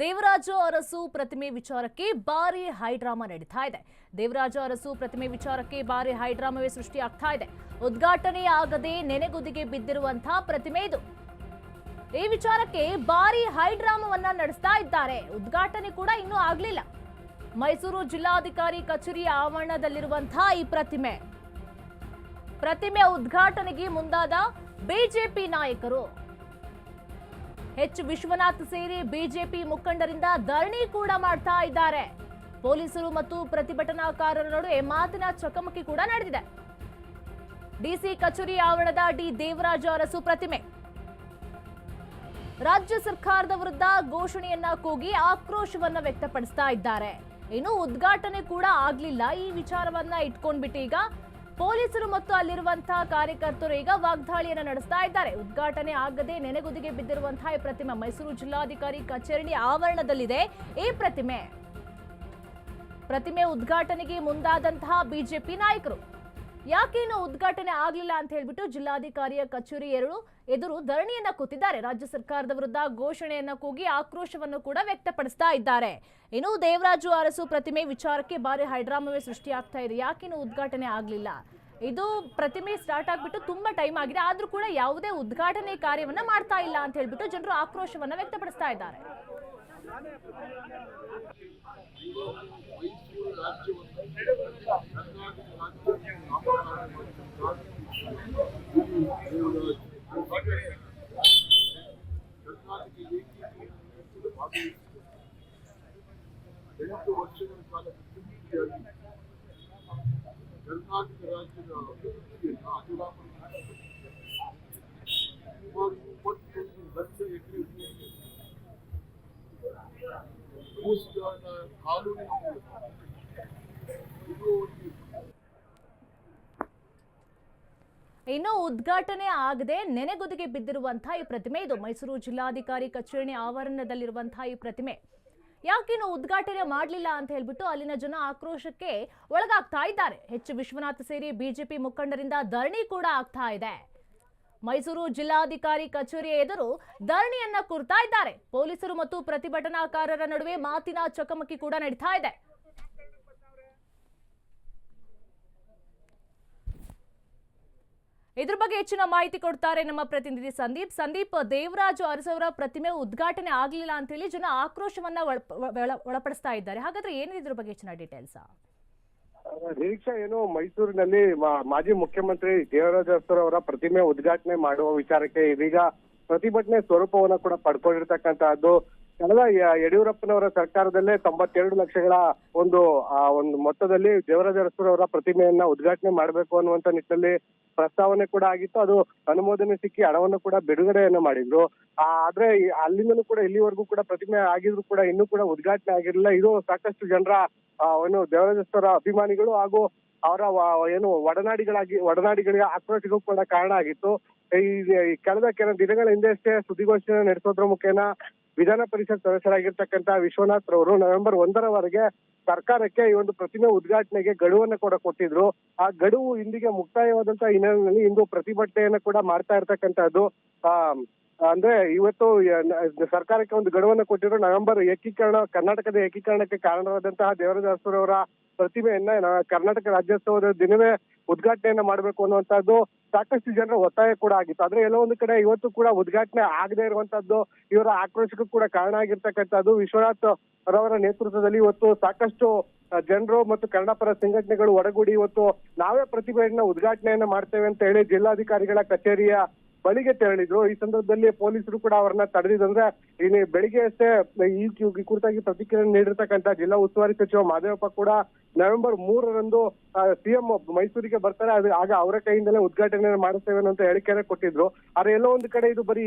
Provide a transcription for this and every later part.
ದೇವರಾಜ ಅರಸು ಪ್ರತಿಮೆ ವಿಚಾರಕ್ಕೆ ಭಾರಿ ಹೈಡ್ರಾಮಾ ನಡೀತಾ ಇದೆ. ದೇವರಾಜ ಅರಸು ಪ್ರತಿಮೆ ವಿಚಾರಕ್ಕೆ ಭಾರಿ ಹೈಡ್ರಾಮವೇ ಸೃಷ್ಟಿಯಾಗ್ತಾ ಇದೆ. ಉದ್ಘಾಟನೆ ಆಗದೆ ನೆನೆಗುದಿಗೆ ಬಿದ್ದಿರುವಂತಹ ಪ್ರತಿಮೆ ಇದು. ಈ ವಿಚಾರಕ್ಕೆ ಭಾರಿ ಹೈಡ್ರಾಮವನ್ನ ನಡೆಸ್ತಾ ಇದ್ದಾರೆ. ಉದ್ಘಾಟನೆ ಕೂಡ ಇನ್ನೂ ಆಗ್ಲಿಲ್ಲ. ಮೈಸೂರು ಜಿಲ್ಲಾಧಿಕಾರಿ ಕಚೇರಿ ಆವರಣದಲ್ಲಿರುವಂತಹ ಈ ಪ್ರತಿಮೆ. ಪ್ರತಿಮೆ ಉದ್ಘಾಟನೆಗೆ ಮುಂದಾದ ಬಿಜೆಪಿ ನಾಯಕರು. ಎಚ್ ವಿಶ್ವನಾಥ್ ಸೇರಿ ಬಿಜೆಪಿ ಮುಖಂಡರಿಂದ ಧರಣಿ ಕೂಡ ಮಾಡ್ತಾ ಇದ್ದಾರೆ. ಪೊಲೀಸರು ಮತ್ತು ಪ್ರತಿಭಟನಾಕಾರರ ನಡುವೆ ಮಾತಿನ ಚಕಮಕಿ ಕೂಡ ನಡೆದಿದೆ. ಡಿಸಿ ಕಚೇರಿ ಆವರಣದ ಡಿ ದೇವರಾಜ ಅರಸು ಪ್ರತಿಮೆ. ರಾಜ್ಯ ಸರ್ಕಾರದ ವಿರುದ್ಧ ಘೋಷಣೆಯನ್ನ ಕೂಗಿ ಆಕ್ರೋಶವನ್ನ ವ್ಯಕ್ತಪಡಿಸ್ತಾ ಇದ್ದಾರೆ. ಇನ್ನು ಉದ್ಘಾಟನೆ ಕೂಡ ಆಗ್ಲಿಲ್ಲ. ಈ ವಿಚಾರವನ್ನ ಇಟ್ಕೊಂಡ್ಬಿಟ್ಟು ಈಗ ಪೊಲೀಸರು ಮತ್ತು ಅಲ್ಲಿರುವಂತಹ ಕಾರ್ಯಕರ್ತರು ಈಗ ವಾಗ್ದಾಳಿಯನ್ನು ನಡೆಸ್ತಾ ಇದ್ದಾರೆ. ಉದ್ಘಾಟನೆ ಆಗದೆ ನೆನೆಗುದಿಗೆ ಬಿದ್ದಿರುವಂತಹ ಈ ಪ್ರತಿಮೆ ಮೈಸೂರು ಜಿಲ್ಲಾಧಿಕಾರಿ ಕಚೇರಿ ಆವರಣದಲ್ಲಿದೆ. ಈ ಪ್ರತಿಮೆ ಪ್ರತಿಮೆ ಉದ್ಘಾಟನೆಗೆ ಮುಂದಾದಂತಹ ಬಿಜೆಪಿ ನಾಯಕರು ಯಾಕೇನು ಉದ್ಘಾಟನೆ ಆಗ್ಲಿಲ್ಲ ಅಂತ ಹೇಳ್ಬಿಟ್ಟು ಜಿಲ್ಲಾಧಿಕಾರಿಯ ಕಚೇರಿ ಎರಡು ಎದುರು ಧರಣಿಯನ್ನ ಕೂತಿದ್ದಾರೆ. ರಾಜ್ಯ ಸರ್ಕಾರದ ವಿರುದ್ಧ ಘೋಷಣೆಯನ್ನ ಕೂಗಿ ಆಕ್ರೋಶವನ್ನು ಕೂಡ ವ್ಯಕ್ತಪಡಿಸ್ತಾ ಇದ್ದಾರೆ. ಇನ್ನು ದೇವರಾಜು ಅರಸು ಪ್ರತಿಮೆ ವಿಚಾರಕ್ಕೆ ಭಾರಿ ಹೈಡ್ರಾಮವೇ ಸೃಷ್ಟಿಯಾಗ್ತಾ ಇದೆ. ಯಾಕೇನು ಉದ್ಘಾಟನೆ ಆಗ್ಲಿಲ್ಲ? ಇದು ಪ್ರತಿಮೆ ಸ್ಟಾರ್ಟ್ ಆಗ್ಬಿಟ್ಟು ತುಂಬಾ ಟೈಮ್ ಆಗಿದೆ. ಆದ್ರೂ ಕೂಡ ಯಾವುದೇ ಉದ್ಘಾಟನೆ ಕಾರ್ಯವನ್ನ ಮಾಡ್ತಾ ಇಲ್ಲ ಅಂತ ಹೇಳ್ಬಿಟ್ಟು ಜನರು ಆಕ್ರೋಶವನ್ನ ವ್ಯಕ್ತಪಡಿಸ್ತಾ ಇದ್ದಾರೆ. ಎಂಟು ವರ್ಷಗಳ ಕಾಲ ಮುಖ್ಯಮಂತ್ರಿಯಾಗಿ ಕರ್ನಾಟಕ ರಾಜ್ಯದ ಅಭಿವೃದ್ಧಿಯನ್ನು ಅಜರಾಮರ ಸುಮಾರು ಇಪ್ಪತ್ತೊಂದು ಲಕ್ಷ ಎಕರೆ ಇನ್ನು ಉದ್ಘಾಟನೆ ಆಗದೆ ನೆನೆಗುದಿಗೆ ಬಿದ್ದಿರುವಂತಹ ಈ ಪ್ರತಿಮೆ, ಇದು ಮೈಸೂರು ಜಿಲ್ಲಾಧಿಕಾರಿ ಕಚೇರಿ ಆವರಣದಲ್ಲಿರುವಂತಹ ಈ ಪ್ರತಿಮೆ. ಯಾಕಿನ್ನು ಉದ್ಘಾಟನೆ ಮಾಡಲಿಲ್ಲ ಅಂತ ಹೇಳ್ಬಿಟ್ಟು ಅಲ್ಲಿನ ಜನ ಆಕ್ರೋಶಕ್ಕೆ ಒಳಗಾಗ್ತಾ ಇದ್ದಾರೆ. ಹೆಚ್ಚು ವಿಶ್ವನಾಥ್ ಸೇರಿ ಬಿಜೆಪಿ ಮುಖಂಡರಿಂದ ಧರಣಿ ಕೂಡ ಆಗ್ತಾ ಇದೆ. ಮೈಸೂರು ಜಿಲ್ಲಾಧಿಕಾರಿ ಕಚೇರಿಯ ಎದುರು ಧರಣಿಯನ್ನ ಕೂರ್ತಾ ಇದ್ದಾರೆ. ಪೊಲೀಸರು ಮತ್ತು ಪ್ರತಿಭಟನಾಕಾರರ ನಡುವೆ ಮಾತಿನ ಚಕಮಕಿ ಕೂಡ ನಡೀತಾ ಇದೆ. ಇದ್ರ ಬಗ್ಗೆ ಹೆಚ್ಚಿನ ಮಾಹಿತಿ ಕೊಡ್ತಾರೆ ನಮ್ಮ ಪ್ರತಿನಿಧಿ ಸಂದೀಪ್. ಸಂದೀಪ್, ದೇವರಾಜು ಅರಸವರ ಪ್ರತಿಮೆ ಉದ್ಘಾಟನೆ ಆಗಲಿಲ್ಲ ಅಂತ ಹೇಳಿ ಜನ ಆಕ್ರೋಶವನ್ನ ಒಳಪ- ಒಳ- ಒಳಪಡಿಸ್ತಾ ಇದ್ದಾರೆ. ಹಾಗಾದ್ರೆ ಏನಿದೆ ಇದ್ರ ಬಗ್ಗೆ ಹೆಚ್ಚಿನ ಡೀಟೇಲ್ಸ್ ನಿರೀಕ್ಷಾ, ಏನು ಮೈಸೂರಿನಲ್ಲಿ ಮಾಜಿ ಮುಖ್ಯಮಂತ್ರಿ ದೇವರಾಜ ಅವರ ಪ್ರತಿಮೆ ಉದ್ಘಾಟನೆ ಮಾಡುವ ವಿಚಾರಕ್ಕೆ ಇದೀಗ ಪ್ರತಿಭಟನೆ ಸ್ವರೂಪವನ್ನ ಕೂಡ ಪಡ್ಕೊಂಡಿರ್ತಕ್ಕಂತಹದ್ದು. ಕಳೆದ ಯಡಿಯೂರಪ್ಪನವರ ಸರ್ಕಾರದಲ್ಲೇ ತೊಂಬತ್ತೆರಡು ಲಕ್ಷಗಳ ಒಂದು, ಆ, ಒಂದು ಮೊತ್ತದಲ್ಲಿ ದೇವರಾಜ ಅವರ ಪ್ರತಿಮೆಯನ್ನ ಉದ್ಘಾಟನೆ ಮಾಡಬೇಕು ಅನ್ನುವಂತ ನಿಟ್ಟಿನಲ್ಲಿ ಪ್ರಸ್ತಾವನೆ ಕೂಡ ಆಗಿತ್ತು. ಅದು ಅನುಮೋದನೆ ಸಿಕ್ಕಿ ಹಣವನ್ನು ಕೂಡ ಬಿಡುಗಡೆಯನ್ನು ಮಾಡಿದ್ರು. ಆದ್ರೆ ಅಲ್ಲಿಂದಲೂ ಕೂಡ ಇಲ್ಲಿವರೆಗೂ ಕೂಡ ಪ್ರತಿಮೆ ಆಗಿದ್ರು ಕೂಡ ಇನ್ನೂ ಕೂಡ ಉದ್ಘಾಟನೆ ಆಗಿರಲಿಲ್ಲ. ಇದು ಸಾಕಷ್ಟು ಜನರ ಏನು ದೇವರಾಜೇಶ್ವರ ಅಭಿಮಾನಿಗಳು ಹಾಗೂ ಅವರ ಏನು ಒಡನಾಡಿಗಳಾಗಿ, ಒಡನಾಡಿಗಳಿಗೆ ಆಕ್ರೋಶಕ್ಕೂ ಕೂಡ ಕಾರಣ ಆಗಿತ್ತು. ಈ ಈ ಕಳೆದ ಕೆಲ ದಿನಗಳ ಹಿಂದೆಯಷ್ಟೇ ಸುದ್ದಿಗೋಷ್ಠಿಯನ್ನು ನಡೆಸೋದ್ರ ಮುಖೇನ ವಿಧಾನ ಪರಿಷತ್ ಸದಸ್ಯರಾಗಿರ್ತಕ್ಕಂಥ ವಿಶ್ವನಾಥ್ ರವರು ನವೆಂಬರ್ ಒಂದರವರೆಗೆ ಸರ್ಕಾರಕ್ಕೆ ಈ ಒಂದು ಪ್ರತಿಮೆ ಉದ್ಘಾಟನೆಗೆ ಗಡುವನ್ನ ಕೂಡ ಕೊಟ್ಟಿದ್ರು. ಆ ಗಡುವು ಇಂದಿಗೆ ಮುಕ್ತಾಯವಾದಂತಹ ಹಿನ್ನೆಲೆಯಲ್ಲಿ ಇಂದು ಪ್ರತಿಭಟನೆಯನ್ನ ಕೂಡ ಮಾಡ್ತಾ ಇರ್ತಕ್ಕಂತಹದ್ದು ಆ ಅಂದ್ರೆ ಇವತ್ತು ಸರ್ಕಾರಕ್ಕೆ ಒಂದು ಗಡುವನ್ನು ಕೊಟ್ಟಿರೋ ನವೆಂಬರ್ ಏಕೀಕರಣ, ಕರ್ನಾಟಕದ ಏಕೀಕರಣಕ್ಕೆ ಕಾರಣವಾದಂತಹ ದೇವರದಾಸರವರ ಪ್ರತಿಮೆಯನ್ನ ಕರ್ನಾಟಕ ರಾಜ್ಯೋತ್ಸವದ ದಿನವೇ ಉದ್ಘಾಟನೆಯನ್ನ ಮಾಡಬೇಕು ಅನ್ನುವಂಥದ್ದು ಸಾಕಷ್ಟು ಜನರ ಒತ್ತಾಯ ಕೂಡ ಆಗಿತ್ತು. ಆದ್ರೆ ಎಲ್ಲೋ ಒಂದು ಕಡೆ ಇವತ್ತು ಕೂಡ ಉದ್ಘಾಟನೆ ಆಗದೆ ಇರುವಂತಹದ್ದು ಇವರ ಆಕ್ರೋಶಕ್ಕೂ ಕೂಡ ಕಾರಣ ಆಗಿರ್ತಕ್ಕಂಥದ್ದು. ವಿಶ್ವನಾಥ್ ರವರ ನೇತೃತ್ವದಲ್ಲಿ ಇವತ್ತು ಸಾಕಷ್ಟು ಜನರು ಮತ್ತು ಕನ್ನಡ ಪರ ಸಂಘಟನೆಗಳು ಒಡಗೂಡಿ ಇವತ್ತು ನಾವೇ ಪ್ರತಿಭೆಯನ್ನ ಉದ್ಘಾಟನೆಯನ್ನ ಮಾಡ್ತೇವೆ ಅಂತ ಹೇಳಿ ಜಿಲ್ಲಾಧಿಕಾರಿಗಳ ಕಚೇರಿಯ ಬಳಿಗೆ ತೆರಳಿದ್ರು ಈ ಸಂದರ್ಭದಲ್ಲಿ ಪೊಲೀಸರು ಕೂಡ ಅವರನ್ನ ತಡೆದಿದ್ರೆ. ಇನ್ನು ಬೆಳಿಗ್ಗೆ ಅಷ್ಟೇ ಈ ಕುರಿತಾಗಿ ಪ್ರತಿಕ್ರಿಯೆ ನೀಡಿರ್ತಕ್ಕಂಥ ಜಿಲ್ಲಾ ಉಸ್ತುವಾರಿ ಸಚಿವ ಮಾದೇವಪ್ಪ ಕೂಡ ನವೆಂಬರ್ ಮೂರರಂದು ಸಿಎಂ ಮೈಸೂರಿಗೆ ಬರ್ತಾರೆ. ಅದು ಆಗ ಅವರ ಕೈಯಿಂದಲೇ ಉದ್ಘಾಟನೆ ಮಾಡಿಸ್ತೇವೆ ಅಂತ ಹೇಳಿಕೆಯನ್ನು ಕೊಟ್ಟಿದ್ರು. ಆದ್ರೆ ಎಲ್ಲೋ ಒಂದು ಕಡೆ ಇದು ಬರೀ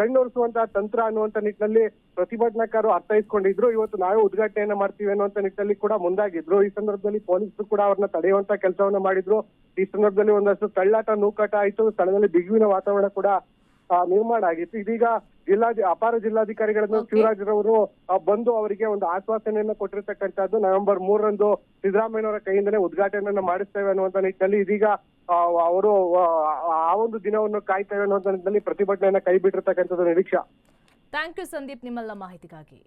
ಕಣ್ಣೊರೆಸುವಂತಹ ತಂತ್ರ ಅನ್ನುವಂತ ನಿಟ್ಟಿನಲ್ಲಿ ಪ್ರತಿಭಟನಾಕಾರರು ಅರ್ಥೈಸ್ಕೊಂಡಿದ್ರು ಇವತ್ತು ನಾವೇ ಉದ್ಘಾಟನೆಯನ್ನ ಮಾಡ್ತೀವಿ ಅನ್ನುವಂತ ನಿಟ್ಟಿನಲ್ಲಿ ಕೂಡ ಮುಂದಾಗಿದ್ರು. ಈ ಸಂದರ್ಭದಲ್ಲಿ ಪೊಲೀಸರು ಕೂಡ ಅವ್ರನ್ನ ತಡೆಯುವಂತ ಕೆಲಸವನ್ನ ಮಾಡಿದ್ರು. ಈ ಸಂದರ್ಭದಲ್ಲಿ ಒಂದಷ್ಟು ತಳ್ಳಾಟ ನೂಕಾಟ ಆಯಿತು. ಸ್ಥಳದಲ್ಲಿ ಬಿಗುವಿನ ವಾತಾವರಣ ಕೂಡ ನಿರ್ಮಾಣ ಆಗಿತ್ತು. ಇದೀಗ ಜಿಲ್ಲಾ ಅಪಾರ ಜಿಲ್ಲಾಧಿಕಾರಿಗಳನ್ನು ಶಿವರಾಜ್ ಶಿವರಾಜ್ರವರು ಬಂದು ಅವರಿಗೆ ಒಂದು ಆಶ್ವಾಸನೆಯನ್ನ ಕೊಟ್ಟಿರ್ತಕ್ಕಂಥದ್ದು. ನವೆಂಬರ್ ಮೂರರಂದು ಸಿದ್ದರಾಮಯ್ಯನವರ ಕೈಯಿಂದಲೇ ಉದ್ಘಾಟನೆಯನ್ನ ಮಾಡಿಸ್ತೇವೆ ಅನ್ನುವಂತ ನಿಟ್ಟಿನಲ್ಲಿ ಇದೀಗ ಅವರು ಆ, ಆ ಒಂದು ದಿನವನ್ನು ಕಾಯ್ತೇವೆ ಅನ್ನುವಂತ ನಿಟ್ಟಿನಲ್ಲಿ ಪ್ರತಿಭಟನೆಯನ್ನ ಕೈ ಬಿಟ್ಟಿರ್ತಕ್ಕಂಥದ್ದು ನಿರೀಕ್ಷಾ. ಥ್ಯಾಂಕ್ ಯು ಸಂದೀಪ್ ನಿಮ್ಮೆಲ್ಲ ಮಾಹಿತಿಗಾಗಿ.